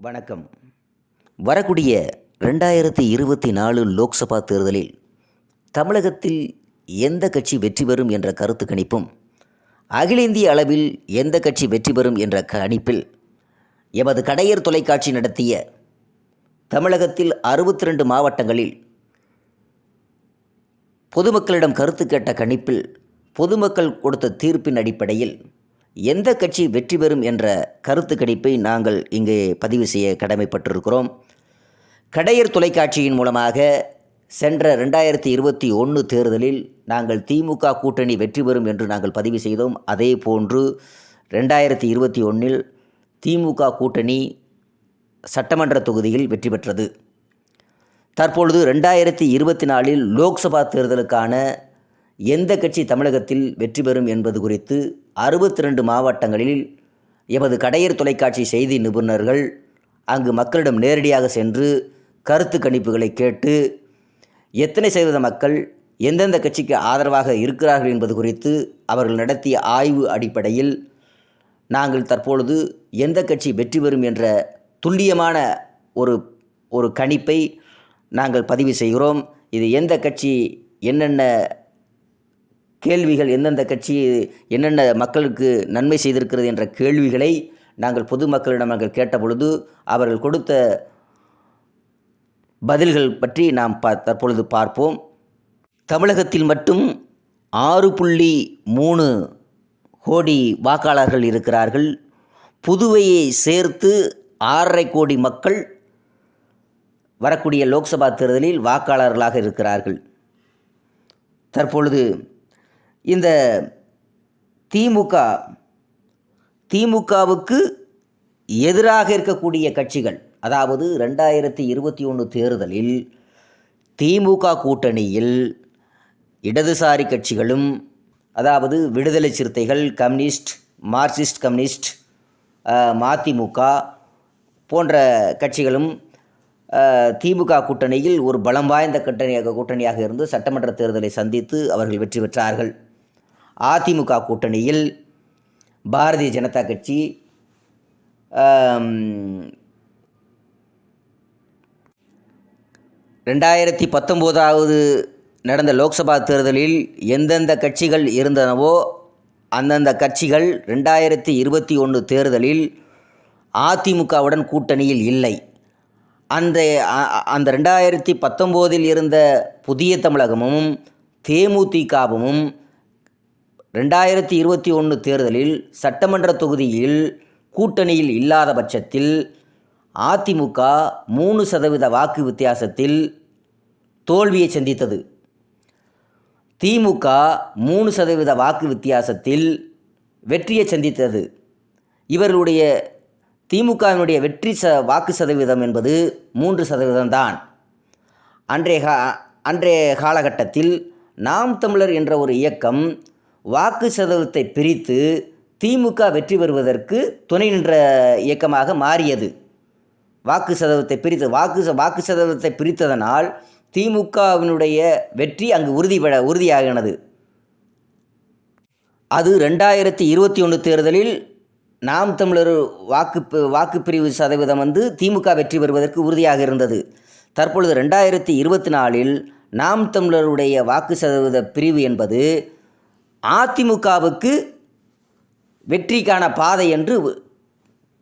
வணக்கம். வரக்கூடிய ரெண்டாயிரத்தி இருபத்தி நாலு லோக்சபா தேர்தலில் தமிழகத்தில் எந்த கட்சி வெற்றி பெறும் என்ற கருத்து கணிப்பும் அகில இந்திய அளவில் எந்த கட்சி வெற்றி பெறும் என்ற கணிப்பில் எமது கடையர் தொலைக்காட்சி நடத்திய தமிழகத்தில் அறுபத்தி ரெண்டு மாவட்டங்களில் பொதுமக்களிடம் கருத்து கேட்ட கணிப்பில் பொதுமக்கள் கொடுத்த தீர்ப்பின் அடிப்படையில் எந்த கட்சி வெற்றி பெறும் என்ற கருத்து கணிப்பை நாங்கள் இங்கே பதிவு செய்ய கடமைப்பட்டிருக்கிறோம். கடையர் தொலைக்காட்சியின் மூலமாக சென்ற ரெண்டாயிரத்தி இருபத்தி ஒன்று தேர்தலில் நாங்கள் திமுக கூட்டணி வெற்றி பெறும் என்று நாங்கள் பதிவு செய்தோம். அதே போன்று ரெண்டாயிரத்தி இருபத்தி ஒன்றில் திமுக கூட்டணி சட்டமன்ற தொகுதியில் வெற்றி பெற்றது. தற்பொழுது ரெண்டாயிரத்தி இருபத்தி நாலில் லோக்சபா தேர்தலுக்கான எந்த கட்சி தமிழகத்தில் வெற்றி பெறும் என்பது குறித்து அறுபத்தி ரெண்டு மாவட்டங்களில் எமது கடையர் தொலைக்காட்சி செய்தி நிபுணர்கள் அங்கு மக்களிடம் நேரடியாக சென்று கருத்து கணிப்புகளை கேட்டு எத்தனை சதவீத மக்கள் எந்தெந்த கட்சிக்கு ஆதரவாக இருக்கிறார்கள் என்பது குறித்து அவர்கள் நடத்திய ஆய்வு அடிப்படையில் நாங்கள் தற்பொழுது எந்த கட்சி வெற்றி பெறும் என்ற துல்லியமான ஒரு ஒரு கணிப்பை நாங்கள் பதிவு செய்கிறோம். இது எந்த கட்சி என்னென்ன கேள்விகள் எந்தெந்த கட்சி என்னென்ன மக்களுக்கு நன்மை செய்திருக்கிறது என்ற கேள்விகளை நாங்கள் பொதுமக்களிடம் நாங்கள் கேட்டபொழுது அவர்கள் கொடுத்த பதில்கள் பற்றி நாம் பா தற்பொழுது பார்ப்போம். தமிழகத்தில் மட்டும் ஆறு புள்ளி மூணு கோடி வாக்காளர்கள் இருக்கிறார்கள். புதுவையை சேர்த்து ஆறரை கோடி மக்கள் வரக்கூடிய லோக்சபா தேர்தலில் வாக்காளர்களாக இருக்கிறார்கள். தற்பொழுது இந்த திமுக திமுகவுக்கு எதிராக இருக்கக்கூடிய கட்சிகள் அதாவது ரெண்டாயிரத்தி இருபத்தி ஒன்று தேர்தலில் திமுக கூட்டணியில் இடதுசாரி கட்சிகளும் அதாவது Viduthalai Siruthaigal communist marxist communist MDMK போன்ற கட்சிகளும் திமுக கூட்டணியில் ஒரு பலம் வாய்ந்த கூட்டணியாக கூட்டணியாக இருந்து சட்டமன்ற தேர்தலை சந்தித்து அவர்கள் வெற்றி பெற்றார்கள். அதிமுக கூட்டணியில் பாரதிய ஜனதா கட்சி ரெண்டாயிரத்தி பத்தொம்போதாவது நடந்த லோக்சபா தேர்தலில் எந்தெந்த கட்சிகள் இருந்தனவோ அந்தந்த கட்சிகள் ரெண்டாயிரத்தி இருபத்தி ஒன்று தேர்தலில் அதிமுகவுடன் கூட்டணியில் இல்லை. அந்த அ- அந்த ரெண்டாயிரத்தி பத்தொம்போதில் இருந்த புதிய தமிழகமும் தேமுதிகவும் ரெண்டாயிரத்தி இருபத்தி ஒன்று தேர்தலில் சட்டமன்ற தொகுதியில் கூட்டணியில் இல்லாத பட்சத்தில் அதிமுக மூணு சதவீத வாக்கு வித்தியாசத்தில் தோல்வியை சந்தித்தது. திமுக மூணு சதவீத வாக்கு வித்தியாசத்தில் வெற்றியை சந்தித்தது. இவர்களுடைய திமுகவினுடைய வெற்றி ச வாக்கு சதவீதம் என்பது மூன்று சதவீதம்தான் அன்றைய கா அன்றைய காலகட்டத்தில் நாம் தமிழர் என்ற ஒரு இயக்கம் வாக்கு சதவீதத்தை பிரித்து திமுக வெற்றி பெறுவதற்கு துணை நின்ற இயக்கமாக மாறியது. வாக்கு சதவீதத்தை பிரித்து வாக்கு ச- வாக்கு சதவீதத்தை பிரித்ததனால் திமுகவினுடைய வெற்றி அங்கு உறுதிபட உறுதியாகினது. அது ரெண்டாயிரத்தி இருபத்தி ஒன்று தேர்தலில் நாம் தமிழர் வாக்கு வாக்குப்பிரிவு சதவீதம் வந்து திமுக வெற்றி பெறுவதற்கு உறுதியாக இருந்தது. தற்பொழுது ரெண்டாயிரத்தி இருபத்தி நாலில் நாம் தமிழருடைய வாக்கு சதவீத பிரிவு என்பது அதிமுகவுக்கு வெற்றிக்கான பாதை என்று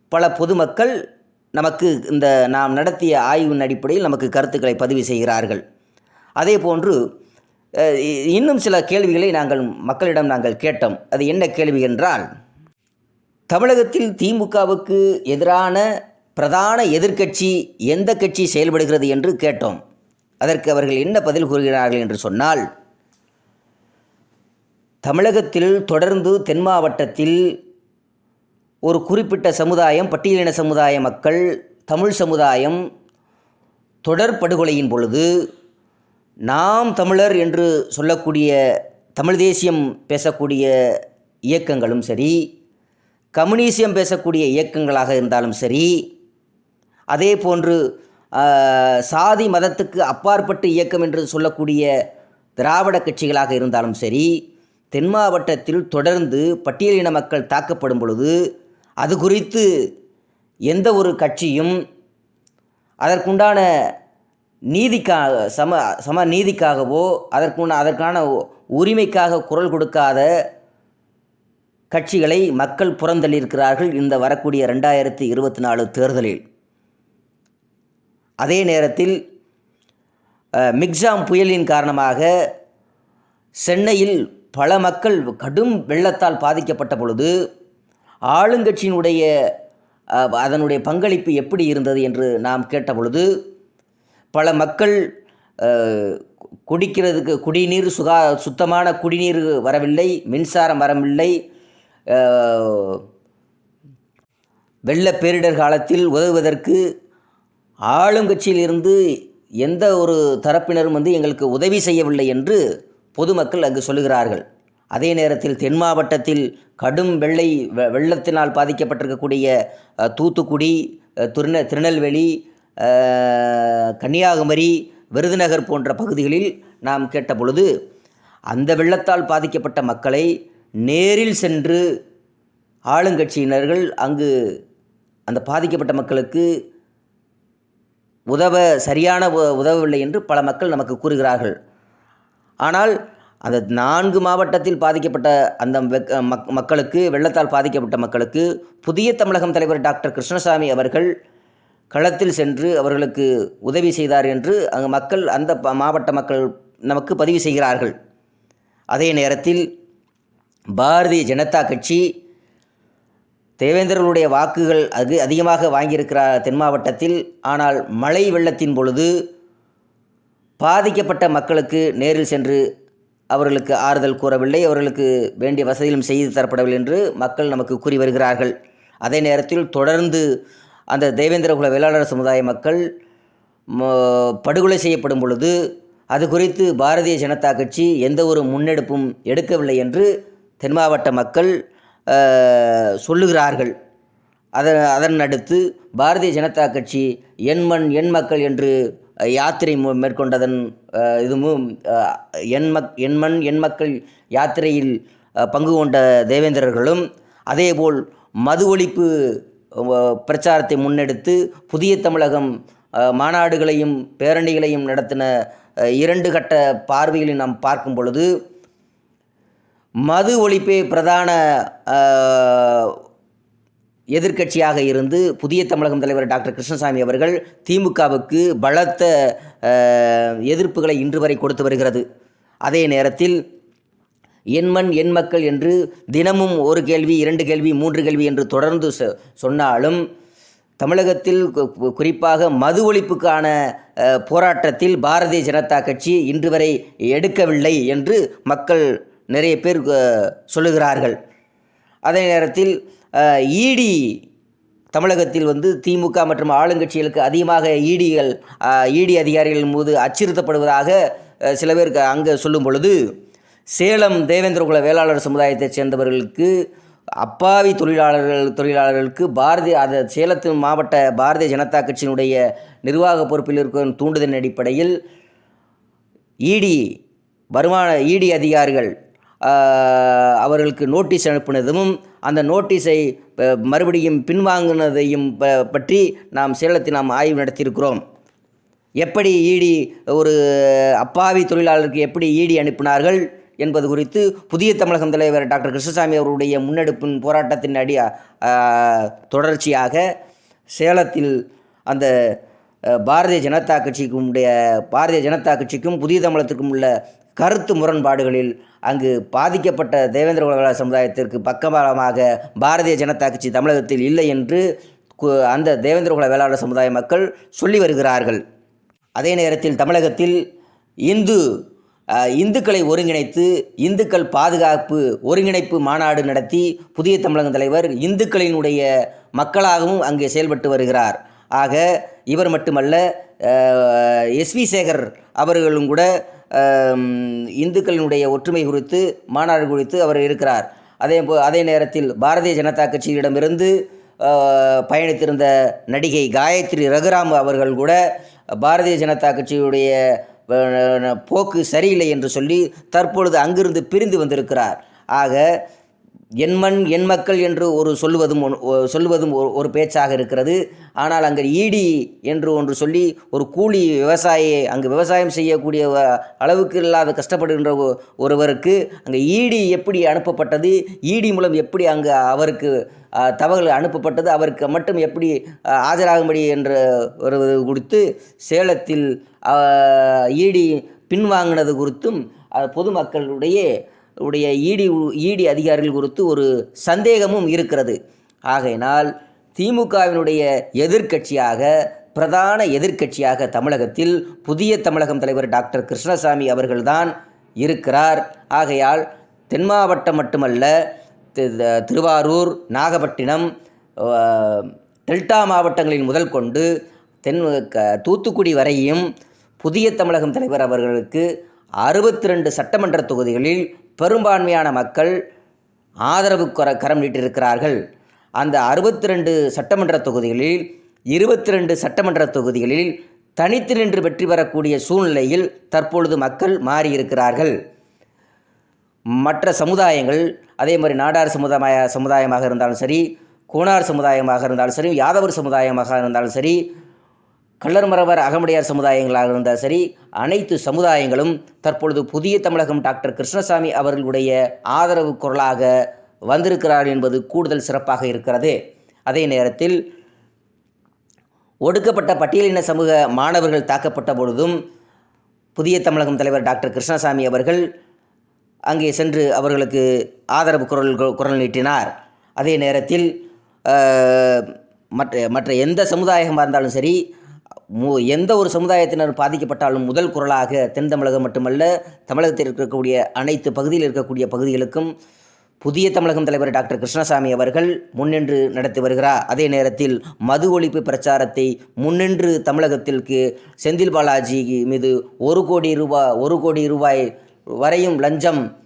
பல பொதுமக்கள் நமக்கு இந்த நாம் நடத்திய ஆய்வின் அடிப்படையில் நமக்கு கருத்துக்களை பதிவு செய்கிறார்கள். அதே போன்று இ- இன்னும் சில கேள்விகளை நாங்கள் மக்களிடம் நாங்கள் கேட்டோம். அது என்ன கேள்வி என்றால் தமிழகத்தில் திமுகவுக்கு எதிரான பிரதான எதிர்க்கட்சி எந்த கட்சி செயல்படுகிறது என்று கேட்டோம். அதற்கு அவர்கள் என்ன பதில் கூறுகிறார்கள் என்று சொன்னால் தமிழகத்தில் தொடர்ந்து தென் மாவட்டத்தில் ஒரு குறிப்பிட்ட சமுதாயம் பட்டியலின சமுதாய மக்கள் தமிழ் சமுதாயம் தொடர் படுகொலையின் பொழுது நாம் தமிழர் என்று சொல்லக்கூடிய தமிழ் தேசியம் பேசக்கூடிய இயக்கங்களும் சரி கம்யூனிசியம் பேசக்கூடிய இயக்கங்களாக இருந்தாலும் சரி அதே போன்று சாதி மதத்துக்கு அப்பாற்பட்டு இயக்கம் என்று சொல்லக்கூடிய திராவிட கட்சிகளாக இருந்தாலும் சரி தென் மாவட்டத்தில் தொடர்ந்து பட்டியலின மக்கள் தாக்கப்படும் பொழுது அது குறித்து எந்த ஒரு கட்சியும் அதற்குண்டான நீதிக்காக சம சம நீதிக்காகவோ அதற்குண்டான அதற்கான உரிமைக்காக குரல் கொடுக்காத கட்சிகளை மக்கள் புறந்தள்ளியிருக்கிறார்கள் இந்த வரக்கூடிய ரெண்டாயிரத்தி இருபத்தி நாலு தேர்தலில். அதே நேரத்தில் மிக்ஸாம் மிக்ஜாம் புயலின் காரணமாக சென்னையில் பல மக்கள் கடும் வெள்ளத்தால் பாதிக்கப்பட்ட பொழுது ஆளுங்கட்சியினுடைய அதனுடைய பங்களிப்பு எப்படி இருந்தது என்று நாம் கேட்ட பொழுது பல மக்கள் குடிக்கிறதுக்கு குடிநீர் சுகா சுத்தமான குடிநீர் வரவில்லை மின்சாரம் வரவில்லை வெள்ள பேரிடர் காலத்தில் உதவுவதற்கு ஆளுங்கட்சியிலிருந்து எந்த ஒரு தரப்பினரும் வந்து எங்களுக்கு உதவி செய்யவில்லை என்று பொதுமக்கள் அங்கு சொல்லுகிறார்கள். அதே நேரத்தில் தென் மாவட்டத்தில் கடும் வெள்ளை வெ- வெள்ளத்தினால் பாதிக்கப்பட்டிருக்கக்கூடிய தூத்துக்குடி அஹ், திருநெ திருநெல்வேலி கன்னியாகுமரி விருதுநகர் போன்ற பகுதிகளில் நாம் கேட்ட பொழுது அந்த வெள்ளத்தால் பாதிக்கப்பட்ட மக்களை நேரில் சென்று ஆளுங்கட்சியினர்கள் அங்கு அந்த பாதிக்கப்பட்ட மக்களுக்கு உதவ சரியான உதவவில்லை என்று பல மக்கள் நமக்கு கூறுகிறார்கள். ஆனால் அந்த நான்கு மாவட்டத்தில் பாதிக்கப்பட்ட அந்த வெக்- மக் மக்களுக்கு வெள்ளத்தால் பாதிக்கப்பட்ட மக்களுக்கு புதிய தமிழகம் தலைவர் டாக்டர் கிருஷ்ணசாமி அவர்கள் களத்தில் சென்று அவர்களுக்கு உதவி செய்தார் என்று அங்கு மக்கள் அந்த ப- மாவட்ட மக்கள் நமக்கு பதிவு செய்கிறார்கள். அதே நேரத்தில் பாரதிய ஜனதா கட்சி தேவேந்திரர்களுடைய வாக்குகள் அது அதிகமாக வாங்கியிருக்கிறார் தென் மாவட்டத்தில். ஆனால் மழை வெள்ளத்தின் பொழுது பாதிக்கப்பட்ட மக்களுக்கு நேரில் சென்று அவர்களுக்கு ஆறுதல் கூறவில்லை அவர்களுக்கு வேண்டிய வசதிகளும் செய்து தரப்படவில்லை என்று மக்கள் நமக்கு கூறி வருகிறார்கள். அதே நேரத்தில் தொடர்ந்து அந்த தேவேந்திரகுல வேளாளர் சமுதாய மக்கள் படுகொலை செய்யப்படும் பொழுது அது குறித்து பாரதிய ஜனதா கட்சி எந்த ஒரு முன்னெடுப்பும் எடுக்கவில்லை என்று தென் மாவட்ட மக்கள் சொல்லுகிறார்கள். அதன் அதன் அடுத்து பாரதிய ஜனதா கட்சி எண் மண் எண் மக்கள் என்று யாத்திரை மு- மேற்கொண்டதன் இதுவும் எண்மக் எண் மக் மண் எண் மக்கள் யாத்திரையில் பங்கு கொண்ட தேவேந்திரர்களும் அதேபோல் மது ஒழிப்பு பிரச்சாரத்தை முன்னெடுத்து புதிய தமிழகம் மாநாடுகளையும் பேரணிகளையும் நடத்தின இரண்டு கட்ட பார்வையில் நாம் பார்க்கும் பொழுது மது ஒழிப்பே பிரதான எதிர்கட்சியாக எதிர்க்கட்சியாக இருந்து புதிய தமிழகம் தலைவர் டாக்டர் கிருஷ்ணசாமி அவர்கள் திமுகவுக்கு பலத்த எதிர்ப்புகளை இன்று வரை கொடுத்து வருகிறது. அதே நேரத்தில் எண்மண் எண் மக்கள் என்று தினமும் ஒரு கேள்வி இரண்டு கேள்வி மூன்று கேள்வி என்று தொடர்ந்து சொ- சொன்னாலும் தமிழகத்தில் கு- குறிப்பாக மது ஒழிப்புக்கான போராட்டத்தில் பாரதிய ஜனதா கட்சி இன்று வரை எடுக்கவில்லை என்று மக்கள் நிறைய பேர் சொல்லுகிறார்கள். அதே நேரத்தில் ஈடி தமிழகத்தில் வந்து திமுக மற்றும் ஆளுங்கட்சிகளுக்கு அதிகமாக இடிகள் இடி அதிகாரிகள் மீது அச்சுறுத்தப்படுவதாக சில பேர் க- அங்கே சொல்லும் பொழுது சேலம் தேவேந்திரகுல வேளாளர் சமுதாயத்தைச் சேர்ந்தவர்களுக்கு அப்பாவி தொழிலாளர்கள் தொழிலாளர்களுக்கு பாரதிய அதை சேலத்தின் மாவட்ட பாரதிய ஜனதா கட்சியினுடைய நிர்வாக பொறுப்பில் இருக்கும் தூண்டுதலின் அடிப்படையில் இடி வருமான இடி அதிகாரிகள் அவர்களுக்கு நோட்டீஸ் அனுப்பினதும் அந்த நோட்டீஸை மறுபடியும் பின்வாங்கினதையும் ப- பற்றி நாம் சேலத்தில் நாம் ஆய்வு நடத்தியிருக்கிறோம். எப்படி ஈடி ஒரு அப்பாவி தொழிலாளருக்கு எப்படி ஈடி அனுப்பினார்கள் என்பது குறித்து புதிய தமிழகம் தலைவர் டாக்டர் கிருஷ்ணசாமி அவருடைய முன்னெடுப்பின் போராட்டத்தின் அடி தொடர்ச்சியாக சேலத்தில் அந்த பாரதிய ஜனதா கட்சிக்கும் உடைய பாரதிய ஜனதா கட்சிக்கும் புதிய தமிழகத்திற்கும் உள்ள கருத்து முரண்பாடுகளில் அங்கு பாதிக்கப்பட்ட தேவேந்திர குல சமுதாயத்திற்கு பக்கபலமாக பாரதிய ஜனதா கட்சி தமிழகத்தில் இல்லை என்று கு- அந்த தேவேந்திர குல வேளாளர் சமுதாய மக்கள் சொல்லி வருகிறார்கள். அதே நேரத்தில் தமிழகத்தில் இந்து இந்துக்களை ஒருங்கிணைத்து இந்துக்கள் பாதுகாப்பு ஒருங்கிணைப்பு மாநாடு நடத்தி புதிய தமிழகம் தலைவர் இந்துக்களினுடைய மக்களாகவும் அங்கே செயல்பட்டு வருகிறார். ஆக இவர் மட்டுமல்ல எஸ்வி சேகர் அவர்களும் கூட இந்துக்களினுடைய ஒற்றுமை குறித்து மாநாடு குறித்து அவர் இருக்கிறார். அதே போ அதே நேரத்தில் பாரதிய ஜனதா கட்சியிடமிருந்து பயணித்திருந்த நடிகை காயத்ரி ரகுராம் அவர்கள் கூட பாரதிய ஜனதா கட்சியுடைய போக்கு சரியில்லை என்று சொல்லி தற்பொழுது அங்கிருந்து பிரிந்து வந்திருக்கிறார். ஆக என் மண் என் மக்கள் என்று ஒரு சொல்லுவதும் ஒன்- ஒ- சொல்லுவதும் ஒரு ஒரு பேச்சாக இருக்கிறது. ஆனால் அங்கே ஈடி என்று ஒன்று சொல்லி ஒரு கூலி விவசாயியை அங்கு விவசாயம் செய்யக்கூடிய அளவுக்கு இல்லாத கஷ்டப்படுகின்ற ஒருவருக்கு அங்கே ஈடி எப்படி அனுப்பப்பட்டது ஈடி மூலம் எப்படி அங்கு அவருக்கு அஹ், தகவல் அனுப்பப்பட்டது அவருக்கு மட்டும் எப்படி ஆஜராகும்படி என்ற ஒரு குறித்து சேலத்தில் ஈடி பின்வாங்கினது குறித்தும் பொதுமக்களுடைய உடைய ஈடி ஈடி அதிகாரிகள் குறித்து ஒரு சந்தேகமும் இருக்கிறது. ஆகையினால் திமுகவினுடைய எதிர்க்கட்சியாக பிரதான எதிர்க்கட்சியாக தமிழகத்தில் புதிய தமிழகம் தலைவர் டாக்டர் கிருஷ்ணசாமி அவர்கள்தான் இருக்கிறார். ஆகையால் தென் மாவட்டம் மட்டுமல்ல த- திருவாரூர் நாகப்பட்டினம் டெல்டா மாவட்டங்களில் முதல் கொண்டு தென் க- தூத்துக்குடி வரையும் புதிய தமிழகம் தலைவர் அவர்களுக்கு அறுபத்தி ரெண்டு சட்டமன்ற தொகுதிகளில் பெரும்பான்மையான மக்கள் ஆதரவு கர கரம் நீட்டிருக்கிறார்கள். அந்த அறுபத்தி ரெண்டு சட்டமன்ற தொகுதிகளில் இருபத்தி ரெண்டு சட்டமன்ற தொகுதிகளில் தனித்து நின்று வெற்றி பெறக்கூடிய சூழ்நிலையில் தற்பொழுது மக்கள் மாறியிருக்கிறார்கள். மற்ற சமுதாயங்கள் அதே மாதிரி நாடார் சமுதாய சமுதாயமாக இருந்தாலும் சரி கோனார் சமுதாயமாக இருந்தாலும் சரி யாதவர் சமுதாயமாக இருந்தாலும் சரி கள்ளர்மரவர் அகமுடையார் சமுதாயங்களாக இருந்தால் சரி அனைத்து சமுதாயங்களும் தற்பொழுது புதிய தமிழகம் டாக்டர் கிருஷ்ணசாமி அவர்களுடைய ஆதரவு குரலாக வந்திருக்கிறார் என்பது கூடுதல் சிறப்பாக இருக்கிறது. அதே நேரத்தில் ஒடுக்கப்பட்ட பட்டியலின சமூக மாணவர்கள் தாக்கப்பட்ட பொழுதும் புதிய தமிழகம் தலைவர் டாக்டர் கிருஷ்ணசாமி அவர்கள் அங்கே சென்று அவர்களுக்கு ஆதரவு குரல் குரல் நீட்டினார். அதே நேரத்தில் மற்ற மற்ற எந்த சமுதாயமாக இருந்தாலும் சரி எந்த ஒரு சமுதாயத்தினர் பாதிக்கப்பட்டாலும் முதல் குரலாக தென் தமிழகம் மட்டுமல்ல தமிழகத்தில் இருக்கக்கூடிய அனைத்து பகுதியில் இருக்கக்கூடிய பகுதிகளுக்கும் புதிய தமிழகம் தலைவர் டாக்டர் கிருஷ்ணசாமி அவர்கள் முன்னின்று நடத்தி வருகிறார். அதே நேரத்தில் மது ஒழிப்பு பிரச்சாரத்தை முன்னின்று தமிழகத்திற்கு செந்தில் பாலாஜி மீது ஒரு கோடி ரூபாய் ஒரு கோடி ரூபாய் வரையும் லஞ்சம்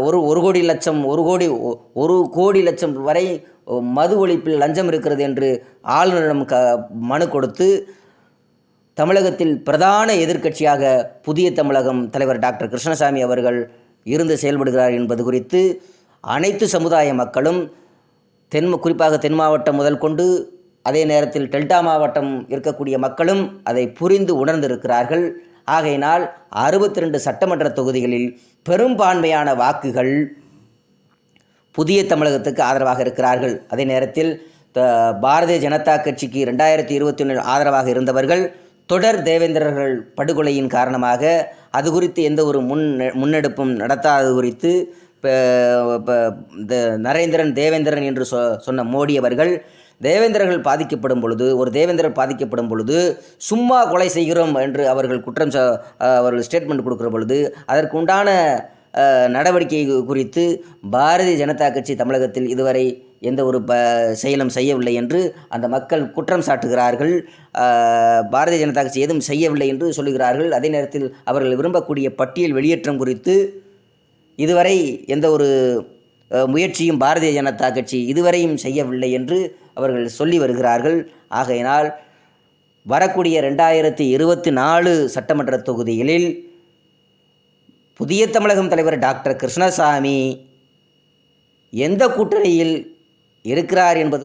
ஒரு ஒரு கோடி லட்சம் ஒரு கோடி ஒ- ஒரு கோடி லட்சம் வரை மது ஒழிப்பில் லஞ்சம் இருக்கிறது என்று ஆளுநரிடம் க மனு கொடுத்து தமிழகத்தில் பிரதான எதிர்க்கட்சியாக புதிய தமிழகம் தலைவர் டாக்டர் கிருஷ்ணசாமி அவர்கள் இருந்து செயல்படுகிறார் என்பது குறித்து அனைத்து சமுதாய மக்களும் தென் குறிப்பாக தென் மாவட்டம் முதல் கொண்டு அதே நேரத்தில் டெல்டா மாவட்டம் இருக்கக்கூடிய மக்களும் அதை புரிந்து உணர்ந்திருக்கிறார்கள். ஆகையினால் அறுபத்தி ரெண்டு சட்டமன்ற தொகுதிகளில் பெரும்பான்மையான வாக்குகள் புதிய தமிழகத்துக்கு ஆதரவாக இருக்கிறார்கள். அதே நேரத்தில் பாரதிய ஜனதா கட்சிக்கு ரெண்டாயிரத்தி இருபத்தி ஒன்றில் ஆதரவாக இருந்தவர்கள் தொடர் தேவேந்திரர்கள் படுகொலையின் காரணமாக அது குறித்து எந்த ஒரு முன் முன்னெடுப்பும் நடத்தாதது குறித்து இந்த நரேந்திரன் தேவேந்திரன் என்று சொ சொன்ன மோடி அவர்கள் தேவேந்திரர்கள் பாதிக்கப்படும் பொழுது ஒரு தேவேந்திரர் பாதிக்கப்படும் பொழுது சும்மா கொலை செய்கிறோம் என்று அவர்கள் குற்றம் ச அவர்கள் ஸ்டேட்மெண்ட் கொடுக்குற பொழுது அதற்கு உண்டான நடவடிக்கை குறித்து பாரதிய ஜனதா கட்சி தமிழகத்தில் இதுவரை எந்த ஒரு ப செயலும் செய்யவில்லை என்று அந்த மக்கள் குற்றம் சாட்டுகிறார்கள். பாரதிய ஜனதா கட்சி எதுவும் செய்யவில்லை என்று சொல்லுகிறார்கள். அதே நேரத்தில் அவர்கள் விரும்பக்கூடிய பட்டியல் வெளியேற்றம் குறித்து இதுவரை எந்த ஒரு முயற்சியும் பாரதிய ஜனதா கட்சி இதுவரையும் செய்யவில்லை என்று அவர்கள் சொல்லி வருகிறார்கள். ஆகையினால் வரக்கூடிய ரெண்டாயிரத்தி இருபத்தி நாலு சட்டமன்ற தொகுதிகளில் புதிய தமிழகம் தலைவர் டாக்டர் கிருஷ்ணசாமி எந்த கூட்டணியில் இருக்கிறார் என்பது